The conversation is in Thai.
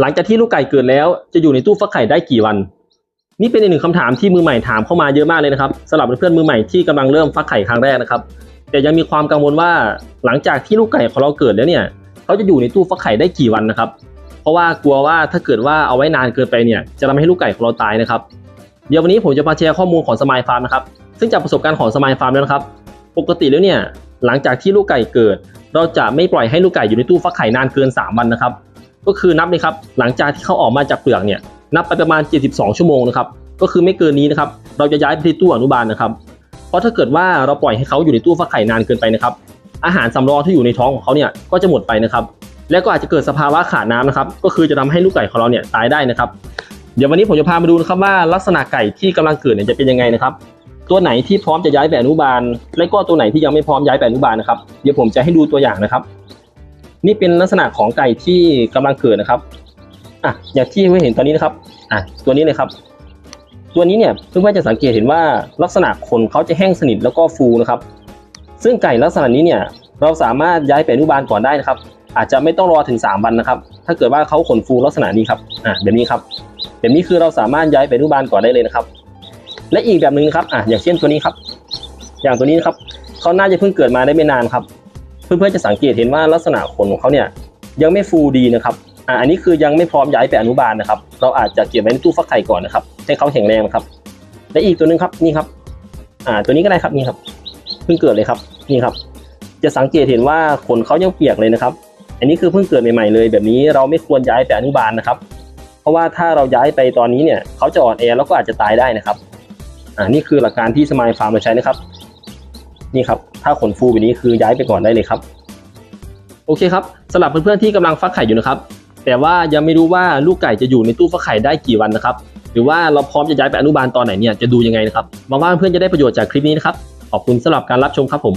หลังจากที่ลูกไก่เกิดแล้วจะอยู่ในตู้ฟักไข่ได้กี่วัน นี่เป็นอีกหนึ่งคำถามที่มือใหม่ถามเข้ามาเยอะมากเลยนะครับสำหรับเพื่อนมือใหม่ที่กำลังเริ่มฟักไข่ครั้งแรกนะครับ แต่ยังมีความกังวลว่าหลังจากที่ลูกไก่ของเราเกิดแล้วเนี่ยเขาจะอยู่ในตู้ฟักไข่ได้กี่วันนะครับ เพราะว่ากลัวว่าถ้าเกิดว่าเอาไว้นานเกินไปเนี่ยจะทำให้ลูกไก่ของเราตายนะครับ เดี๋ยววันนี้ผมจะมาแชร์ข้อมูลของสมายฟาร์มนะครับซึ่งจากประสบการณ์ของสมายฟาร์มแล้วนะครับ ปกติแล้วเนี่ยหลังจากที่ลูกไก่เกิด เราจะไม่ปล่อยให้ลูกไก่อยู่ในตู้ฟักไข่นานเกิน 3 วันนะครับ ก็คือนับเลยครับหลังจากที่เขาออกมาจากเปลือกเนี่ยนับไปประมาณ 72 ชั่วโมงนะครับก็คือไม่เกินนี้นะครับเราจะย้ายไปที่ตู้อนุบาลนะครับ เพราะถ้าเกิดว่าเราปล่อยให้เขาอยู่ในตู้ฟักไข่นานเกินไปนะครับ อาหารสำรองที่อยู่ในท้องของเขาเนี่ยก็จะหมดไปนะครับ และก็อาจจะเกิดสภาวะขาดน้ำนะครับ ก็คือจะทำให้ลูกไก่ของเราเนี่ยตายได้นะครับ เดี๋ยววันนี้ผมจะพามาดูนะครับว่าลักษณะไก่ที่กำลังเกิดเนี่ยจะเป็นยังไงนะครับ ตัวไหนที่พร้อมจะย้ายไปอนุบาล และก็ตัวไหนที่ยังไม่พร้อมย้ายไปอนุบาลนะครับ เดี๋ยวผมจะให้ดูตัวอย่างนะครับ นี่เป็นลักษณะของไก่ที่กำลังเกิดนะครับอะอย่างที่เพื่อนเห็นตอนนี้นะครับอะตัวนี้เลยครับ ตัวนี้เนี่ยเพื่อนๆจะสังเกตเห็นว่าลักษณะขนเขาจะแห้งสนิทแล้วก็ฟูนะครับ ซึ่งไก่ลักษณะนี้เนี่ยเราสามารถย้ายไปอนุบาลก่อนได้นะครับ อาจจะไม่ต้องรอถึง 3 วันนะครับ ถ้าเกิดว่าเขาขนฟูลักษณะนี้ครับอะแบบนี้ครับแบบนี้คือเราสามารถย้ายไปอนุบาลก่อนได้เลยนะครับ และอีกแบบหนึ่งครับอะอย่างเช่นตัวนี้ครับ อย่างตัวนี้นะครับเขาน่าจะเพิ่งเกิดมาได้ไม่นานครับ เพื่อนๆจะสังเกตเห็นว่าลักษณะขนของเขาเนี่ยยังไม่ฟูดีนะครับอะอันนี้คือยังไม่พร้อมย้ายไปอนุบาลนะครับ เราอาจจะเก็บไว้ในตู้ฟักไข่ก่อนนะครับให้เขาแข็งแรงนะครับ และอีกตัวหนึงครับนี่ครับอ่าตัวนี้ก็ได้ครับนี่ครับเพิ่งเกิดเลยครับนี่ครับ จะสังเกตเห็นว่าขนเขายังเปียกเลยนะครับ อันนี้คือเพิ่งเกิดใหม่ๆเลย แบบนี้เราไม่ควรย้ายไปอนุบาลนะครับ เพราะว่าถ้าเราย้ายไปตอนนี้เนี่ยเขาจะอ่อนแอแล้วก็อาจจะตายได้นะครับอ่านี่คือหลักการที่สมายฟาร์มมาใช้นะครับ นี่ครับ ถ้าขนฟูแบบนี้คือย้ายไปก่อนได้เลยครับ โอเคครับสำหรับเพื่อนๆที่กำลังฟักไข่อยู่นะครับ แต่ว่ายังไม่รู้ว่าลูกไก่จะอยู่ในตู้ฟักไข่ได้กี่วันนะครับ หรือว่าเราพร้อมจะย้ายไปอนุบาลตอนไหนเนี่ยจะดูยังไงนะครับหวังว่าเพื่อนๆจะได้ประโยชน์จากคลิปนี้นะครับขอบคุณสำหรับการรับชมครับผม